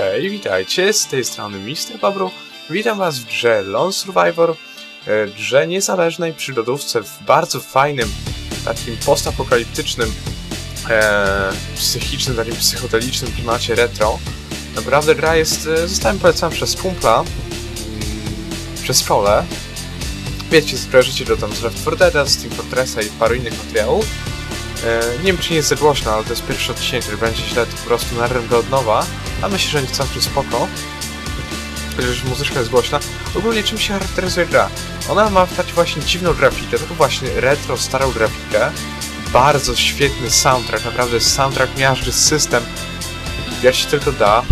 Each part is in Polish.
Hej, witajcie, z tej strony Mr. Babru. Witam was w grze Lone Survivor, e, grze niezależnej przygodówce w bardzo fajnym, takim postapokaliptycznym, e, psychicznym, takim psychodelicznym klimacie retro. Naprawdę gra jest, e, zostałem polecana przez kumpla, mm, przez szkole. Wiecie, skojarzycie go tam z Left 4 Dead, z Team Fortressa i paru innych materiałów. E, nie wiem, czy nie jest głośno, ale to jest pierwszy odcinek, który będzie źle, po prostu nagram go od nowa. A myślę, że nie całkiem spoko. Chociaż muzyczka jest głośna. Ogólnie czym się charakteryzuje gra? Ona ma taki właśnie dziwną grafikę, taką właśnie retro, starą grafikę. Bardzo świetny soundtrack, naprawdę soundtrack miażdży system, jak się tylko da.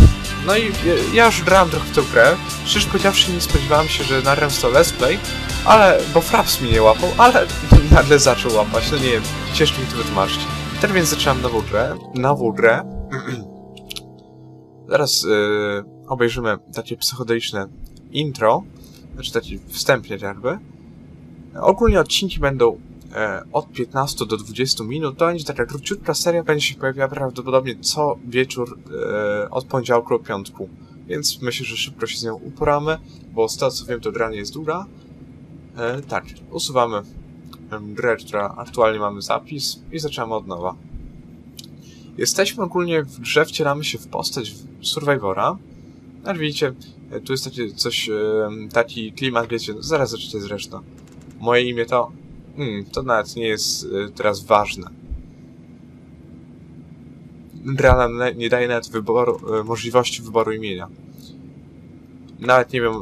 No i ja już grałem trochę w tę grę. Szczerze powiedziawszy, nie spodziewałem się, że nagram to let's play, ale, bo Fraps mi nie łapał, ale nagle zaczął łapać, no nie wiem, ciężko mi to wytłumaczyć. Teraz więc zaczynam nową grę, nową grę. Zaraz yy, obejrzymy takie psychodeliczne intro, znaczy taki wstępnie jakby. Ogólnie odcinki będą e, od 15 do 20 minut. To będzie taka króciutka seria, będzie się pojawiała prawdopodobnie co wieczór e, od poniedziałku do piątku. Więc myślę, że szybko się z nią uporamy, bo z tego co wiem to gra nie jest długa. E, tak, usuwamy grę, która aktualnie mamy zapis i zaczynamy od nowa. Jesteśmy ogólnie w grze, wcielamy się w postać Survivora. Jak widzicie, e, tu jest taki coś, e, taki klimat, wiecie, zaraz zobaczycie zresztą. Moje imię to... Hmm, to nawet nie jest e, teraz ważne. Gra nam nie daje nawet wyboru, możliwości wyboru imienia. Nawet nie wiem,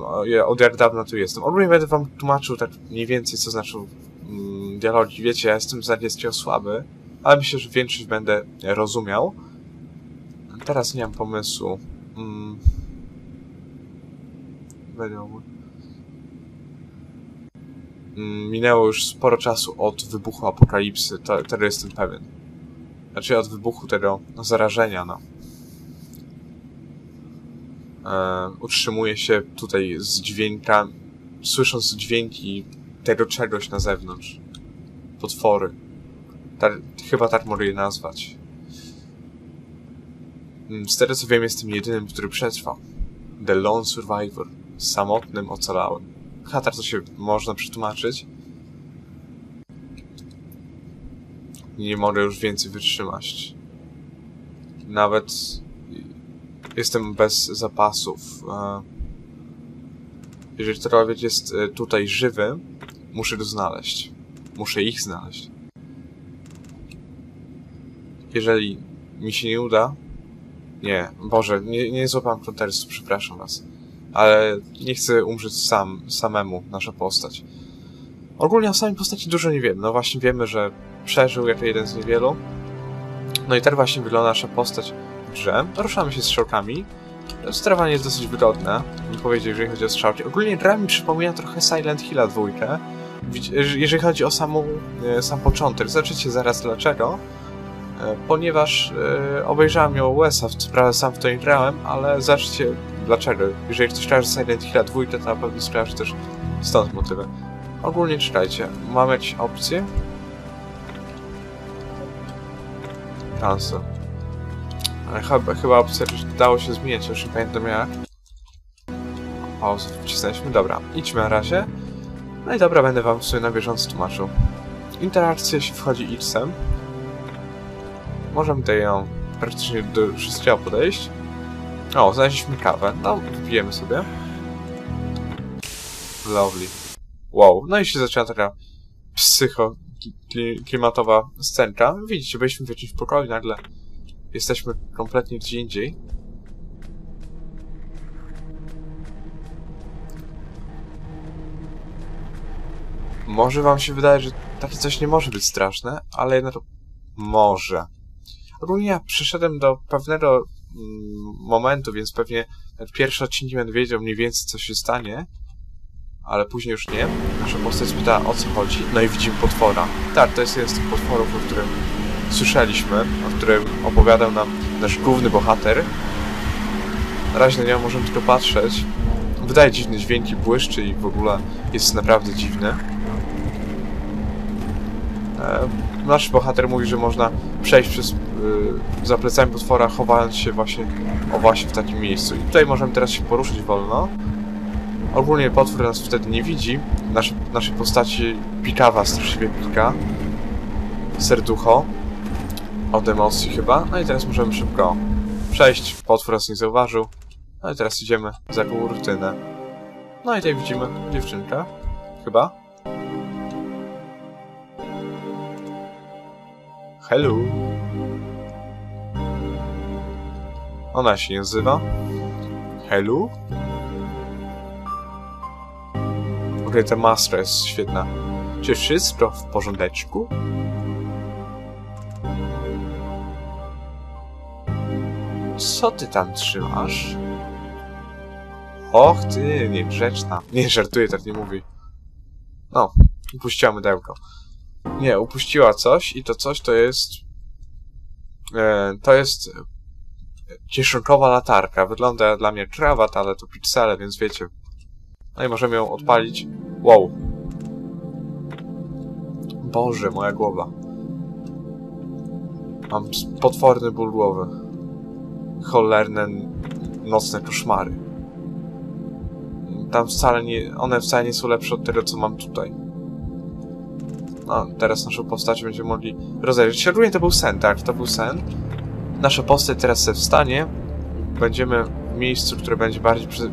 od jak dawna tu jestem. Ogólnie będę wam tłumaczył tak mniej więcej, co znaczą mm, dialogi. Wiecie, ja jestem z angielskiego słaby, ale myślę, że większość będę rozumiał. Teraz nie mam pomysłu. Mm. Mm, minęło już sporo czasu od wybuchu apokalipsy, tego jestem pewien. Znaczy od wybuchu tego zarażenia, no. E, utrzymuje się tutaj z dźwiękami, słysząc dźwięki tego czegoś na zewnątrz. Potwory. Tak, chyba tak mogę je nazwać. Mm, z tego co wiem, jestem jedynym, który przetrwał. The Lone Survivor. Samotnym ocalałem. Hatar to się można przetłumaczyć. Nie mogę już więcej wytrzymać. Nawet jestem bez zapasów. E, jeżeli człowiek jest e, tutaj żywy, muszę go znaleźć. Muszę ich znaleźć. Jeżeli mi się nie uda... Nie, Boże, nie, nie złapałem kontekstu, przepraszam was. Ale nie chcę umrzeć sam, samemu, nasza postać. Ogólnie o samej postaci dużo nie wiemy. No właśnie wiemy, że przeżył jako jeden z niewielu. No i tak właśnie wygląda nasza postać w grze. Ruszamy się strzałkami. Sterowanie jest dosyć wygodne, bym powiedział, jeżeli chodzi o strzałki. Ogólnie gra mi przypomina trochę Silent Hilla dwójkę. Jeżeli chodzi o samą, e, sam początek, zobaczycie zaraz dlaczego. Ponieważ e, obejrzałem ją co prawda sam w to nie grałem, ale zacznijcie dlaczego. Jeżeli ktoś kojarzy Silent Hill 2, to na pewno skojarzy też stąd motywy. Ogólnie czytajcie, mamy jakieś opcje? Cancel. Chyba, chyba opcja dało się zmieniać, już nie pamiętam jak. Pauzę wcisnęliśmy, dobra, idźmy na razie. No i dobra, będę wam sobie na bieżąco tłumaczył. Interakcja, jeśli wchodzi X-em, Możemy tutaj ją praktycznie do wszystkiego podejść. O, znaleźliśmy kawę. No, wypijemy sobie. Lovely. Wow, no i się zaczęła taka psycho klimatowa scenka. Widzicie, byliśmy w jakimś pokoju, nagle jesteśmy kompletnie gdzie indziej. Może wam się wydaje, że takie coś nie może być straszne, ale jednak może. Ogólnie ja przyszedłem do pewnego mm, momentu, więc pewnie pierwszy odcinek będę wiedział mniej więcej, co się stanie, ale później już nie. Nasza postać pyta, o co chodzi, no i widzimy potwora. Tak, to jest jeden z tych potworów, o którym słyszeliśmy, o którym opowiadał nam nasz główny bohater. Na razie na niego możemy tylko patrzeć. Wydaje dziwne dźwięki, błyszczy i w ogóle jest naprawdę dziwny. E, nasz bohater mówi, że można przejść przez za plecami potwora, chowając się właśnie o właśnie w takim miejscu. I tutaj możemy teraz się poruszyć wolno. Ogólnie potwór nas wtedy nie widzi. Nasz, naszej postaci pikawa straszliwie pika. Serducho. Od emocji chyba. No i teraz możemy szybko przejść. Potwór nas nie zauważył. No i teraz idziemy za jaką rutynę. No i tutaj widzimy dziewczynkę. Chyba. Hello. Ona się nazywa. W ogóle ta mastra jest świetna. Czy wszystko w porządeczku? Co ty tam trzymasz? Och ty, niegrzeczna. Nie, żartuję, tak nie mówi. No, upuściła mydełko. Nie, upuściła coś i to coś to jest... E, to jest... Kieszonkowa latarka. Wygląda dla mnie krawat, ale to piksele, więc wiecie. No i możemy ją odpalić. Wow. Boże, moja głowa. Mam potworny ból głowy. Cholerne nocne koszmary. Tam wcale nie... One wcale nie są lepsze od tego, co mam tutaj. No, teraz naszą postać będziemy mogli rozejrzeć się. Ogólnie to był sen, tak? To był sen. Nasza postać teraz se wstanie. Będziemy w miejscu, które będzie bardziej przy,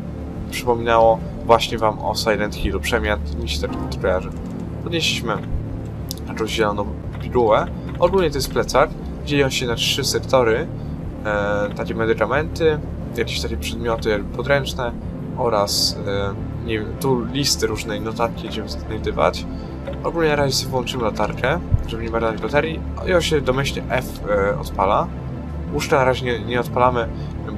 przypominało właśnie wam o Silent Hillu. Przynajmniej mi się tak kojarzy. Podnieśliśmy jakąś zieloną pigułę. Ogólnie to jest plecak. Dzieją się na trzy sektory. E, takie medykamenty, jakieś takie przedmioty podręczne oraz e, nie wiem, tu listy różnej notatki będziemy znajdywać. Ogólnie na razie sobie włączymy latarkę, żeby nie marnować baterii i on się domyślnie F e, odpala. Łóżka na razie nie, nie odpalamy,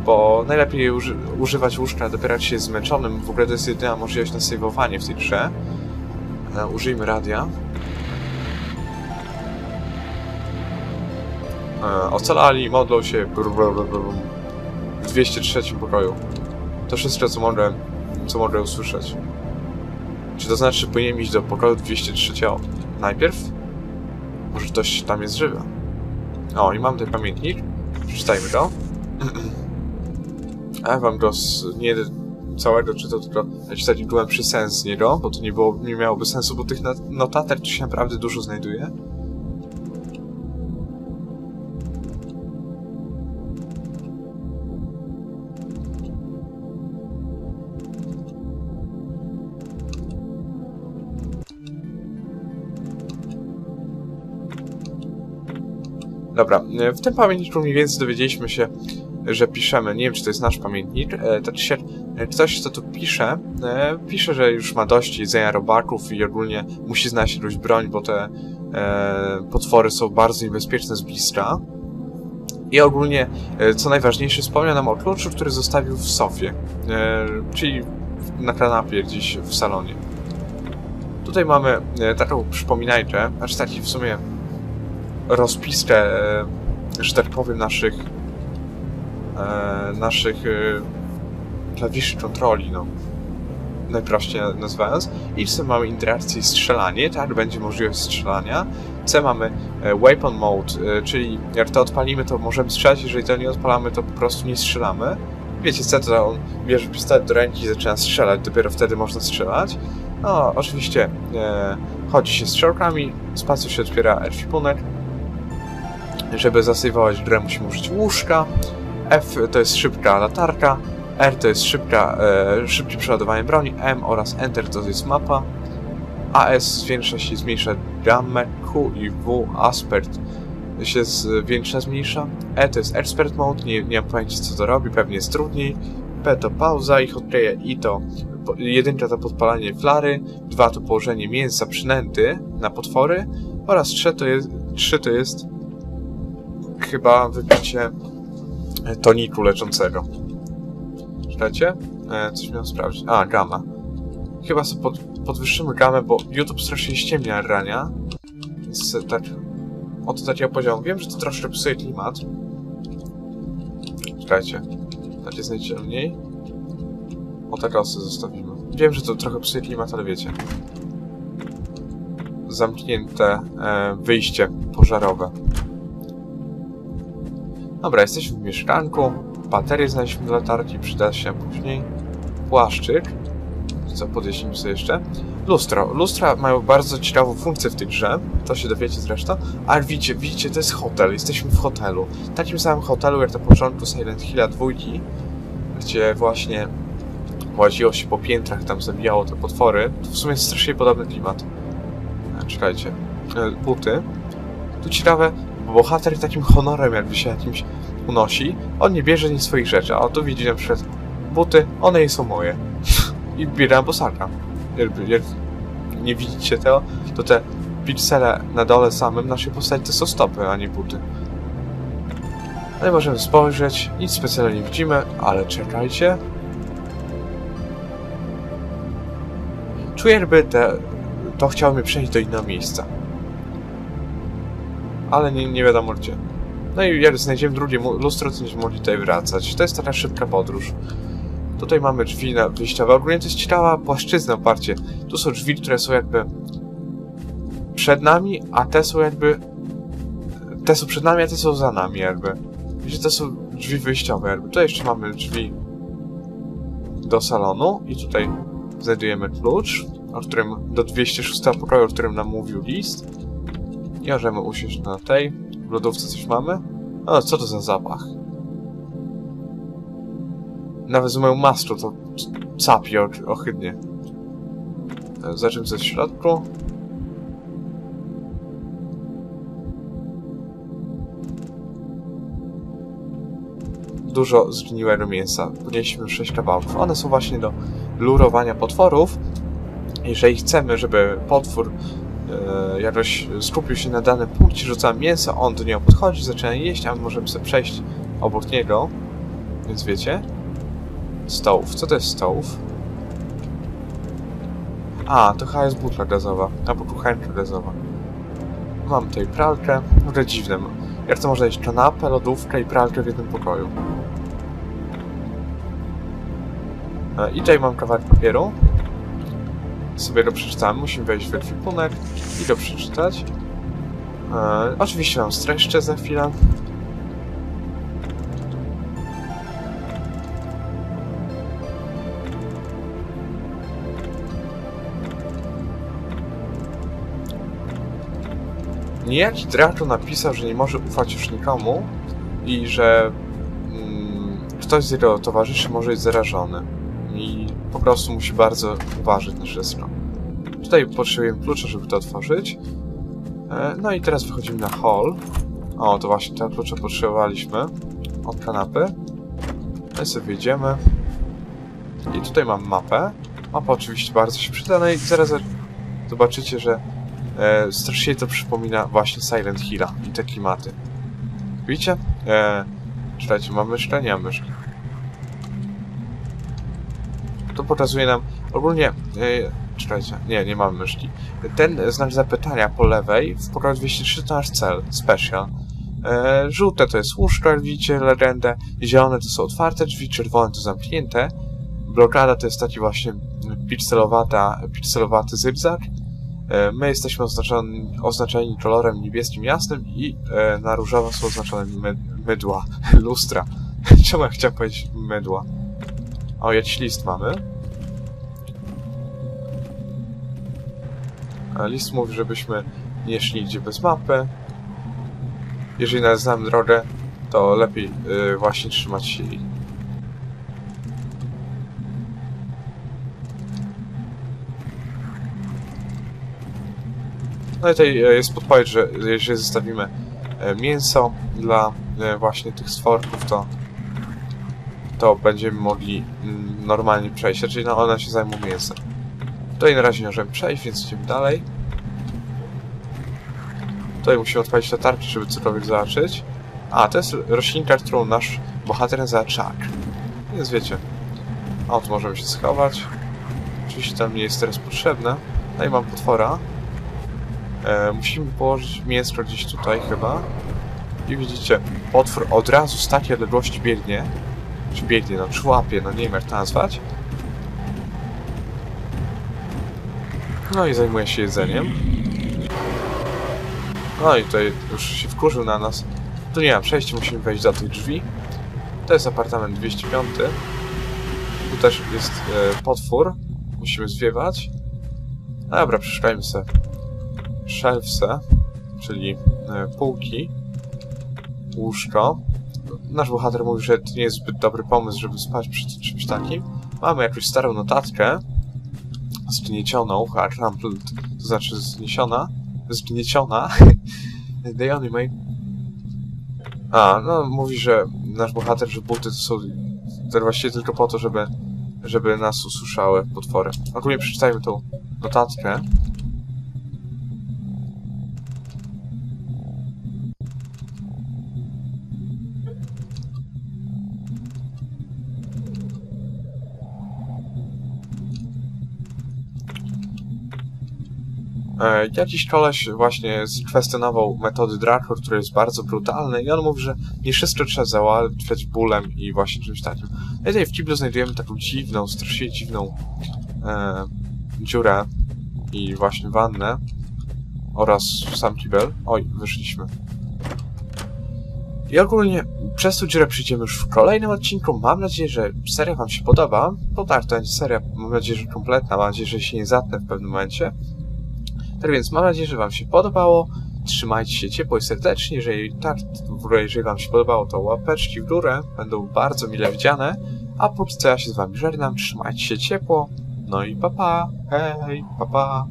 bo najlepiej uży używać łóżka dopiero jak się jest zmęczonym. W ogóle to jest jedyna możliwość na saveowanie w tej grze. E, użyjmy radia. E, ocalali, modlą się w 203 pokoju. To wszystko, co mogę, co mogę usłyszeć. Czy to znaczy, powinienem iść do pokoju 203 najpierw? Może ktoś tam jest żywy. O, i mam ten pamiętnik. Przeczytajmy go. A wam go z, nie całego czytał, tylko czytać byłem przy sens niego, bo to nie, było, nie miałoby sensu, bo tych notatek tu się naprawdę dużo znajduje. Dobra, w tym pamiętniku mniej więcej dowiedzieliśmy się, że piszemy, nie wiem czy to jest nasz pamiętnik, e, to się, e, ktoś kto tu pisze, e, pisze, że już ma dość jedzenia robaków i ogólnie musi znaleźć jakąś broń, bo te potwory są bardzo niebezpieczne z bliska. I ogólnie, co najważniejsze, wspomniał nam o kluczu, który zostawił w sofie, czyli na kanapie gdzieś w salonie. Tutaj mamy taką przypominajkę, znaczy taki w sumie rozpiskę, że tak powiem, naszych e, naszych e, klawiszy kontroli, no najprościej nazywając. I C mamy interakcję strzelanie, tak, będzie możliwość strzelania. C mamy e, weapon mode, e, czyli jak to odpalimy, to możemy strzelać, jeżeli to nie odpalamy, to po prostu nie strzelamy. Wiecie, C to on bierze pistolet do ręki i zaczyna strzelać, dopiero wtedy można strzelać. No, oczywiście e, chodzi się strzałkami, spacją się otwiera ekwipunek, żeby zasejwować grę musimy użyć łóżka. F to jest szybka latarka. R to jest szybka, e, szybkie przeładowanie broni. M oraz Enter to jest mapa. AS zwiększa się i zmniejsza gammę. Q i W aspect się zwiększa, zmniejsza. E to jest expert mode, nie, nie mam pojęcia co to robi, pewnie jest trudniej. P to pauza, ich odkleję I to jedynka to podpalanie flary, dwa to położenie mięsa przynęty na potwory oraz trzy to jest, trzy to jest chyba wypicie toniku leczącego. Czekajcie? E, coś miałem sprawdzić. A, gama. Chyba sobie pod, podwyższymy gamę, bo YouTube strasznie ściemnia rania. Więc tak... Oto takiego poziomu. Wiem, że to troszkę psuje klimat. Czekajcie. Tak jest najciemniej. O tak osy zostawimy. Wiem, że to trochę psuje klimat, ale wiecie. zamknięte e, wyjście pożarowe. Dobra, jesteśmy w mieszkanku. Baterię znaleźliśmy do latarki, przyda się później. Płaszczyk. Co, podjaśnimy sobie jeszcze. Lustro. Lustra mają bardzo ciekawą funkcję w tej grze, to się dowiecie zresztą, ale widzicie, widzicie, to jest hotel, jesteśmy w hotelu. Takim samym hotelu jak na początku Silent Hilla 2, gdzie właśnie łaziło się po piętrach, tam zabijało te potwory. To w sumie jest strasznie podobny klimat. E, Czekajcie. E, Buty. Tu ciekawe, bohater takim honorem jakby się jakimś unosi. On nie bierze nic swoich rzeczy, a tu widzi na przykład buty, one nie są moje. I biera bosaka. Jakby, jak nie widzicie tego, to te piksele na dole samym naszej postaci to są stopy, a nie buty. Ale możemy spojrzeć, nic specjalnie nie widzimy, ale czekajcie. Czuję jakby te, to chciało mnie przejść do innego miejsca. Ale nie, nie wiadomo gdzie. No i jak znajdziemy drugie lustro, to będziemy mogli tutaj wracać. To jest taka szybka podróż. Tutaj mamy drzwi na wyjściowe. Ogólnie to jest ciekawa płaszczyzna oparcie. Tu są drzwi, które są jakby przed nami, a te są jakby... Te są przed nami, a te są za nami jakby. Widzicie, to są drzwi wyjściowe jakby. Tutaj jeszcze mamy drzwi do salonu i tutaj znajdujemy klucz, o którym do 206 pokoju, o którym nam mówił list. I możemy usiąść na tej. W lodówce coś mamy. O, co to za zapach? Nawet z moją mastrą to capie och- ohydnie. E, Zacznijmy ze środku. Dużo zgniłego mięsa. Podnieśliśmy 6 kawałków. One są właśnie do lurowania potworów. Jeżeli chcemy, żeby potwór e, jakoś skupił się na danym punkcie, rzucamy mięso, on do niego podchodzi, zaczyna jeść, a my możemy sobie przejść obok niego. Więc wiecie? Stołów. Co to jest stołów? A, to chyba jest butla gazowa, albo kuchenka gazowa. Mam tutaj pralkę, trochę dziwne. Jak to można jeść kanapę, lodówkę i pralkę w jednym pokoju? E, I tutaj mam kawałek papieru. Sobie go przeczytamy, musimy wejść w ekwipunek i go przeczytać. E, oczywiście mam streszczę za chwilę. Niejaki Draco napisał, że nie może ufać już nikomu i że mm, ktoś z jego towarzyszy może być zarażony. Po prostu musi bardzo uważać na wszystko. Tutaj potrzebujemy klucza, żeby to otworzyć. E, No i teraz wychodzimy na hall. O, to właśnie te klucze potrzebowaliśmy od kanapy. No i sobie wyjdziemy. I tutaj mam mapę. Mapa oczywiście bardzo się przyda, no i zaraz zobaczycie, że e, strasznie to przypomina właśnie Silent Hilla i te klimaty. Widzicie? E, czekajcie, mam myszkę? Nie mam myszki. To pokazuje nam ogólnie... E, czekajcie, nie, nie mamy myszki. Ten znak zapytania po lewej w pokoju 203 to nasz cel, special. E, żółte to jest łóżko, jak widzicie, legendę. Zielone to są otwarte drzwi, czerwone to zamknięte. Blokada to jest taki właśnie pikselowata, pikselowaty zygzak. E, My jesteśmy oznaczeni, oznaczeni kolorem niebieskim jasnym i e, na różowo są oznaczone my, mydła, lustra. Czemu chciałem powiedzieć mydła? O, jakiś list mamy. List mówi, żebyśmy nie szli gdzie bez mapy. Jeżeli nawet znamy drogę, to lepiej y, właśnie trzymać się jej. No i tutaj e, jest podpowiedź, że jeżeli zostawimy e, mięso dla e, właśnie tych stworków, to to będziemy mogli mm, normalnie przejść, czyli no one się zajmą mięsem. Tutaj na razie nie możemy przejść, więc idziemy dalej. Tutaj musimy odpalić latarkę, żeby cokolwiek zobaczyć. A, to jest roślinka, którą nasz bohater nazywa Chuck. Więc wiecie. O, tu możemy się schować. Oczywiście tam nie jest teraz potrzebne. No i mam potwora. E, musimy położyć mięsko gdzieś tutaj chyba. I widzicie, potwór od razu z takiej odległości biegnie. Czy biegnie, no czy łapie, no nie wiem jak to nazwać. No i zajmuje się jedzeniem. No i tutaj już się wkurzył na nas. Tu nie ma przejścia, musimy wejść do tych drzwi. To jest apartament 205. Tu też jest e, potwór. Musimy zwiewać. Dobra, przeszukajmy sobie shelfse, czyli e, półki, łóżko. Nasz bohater mówi, że to nie jest zbyt dobry pomysł, żeby spać przy czymś takim. Mamy jakąś starą notatkę zgniecioną, crumpled, to znaczy zniesiona, zgnieciona. The way. A, no mówi, że nasz bohater, że buty to są to właściwie tylko po to, żeby, żeby nas usłyszały potwory. Ogólnie przeczytajmy tą notatkę. E, Jakiś koleś właśnie kwestionował metody Drakor, który jest bardzo brutalny i on mówi, że nie wszystko trzeba załatwiać bólem i właśnie czymś takim. No i tutaj w kiblu znajdujemy taką dziwną, strasznie dziwną e, dziurę i właśnie wannę oraz sam kibel. Oj, wyszliśmy. I ogólnie przez tą dziurę przyjdziemy już w kolejnym odcinku. Mam nadzieję, że seria Wam się podoba. Bo tak, to będzie seria, mam nadzieję, że kompletna. Mam nadzieję, że się nie zatnę w pewnym momencie. Tak więc mam nadzieję, że Wam się podobało. Trzymajcie się ciepło i serdecznie. Jeżeli tak, jeżeli Wam się podobało, to łapeczki w górę będą bardzo mile widziane. A póki co ja się z Wami żegnam. Trzymajcie się ciepło. No i papa. Pa. Hej, papa. Pa.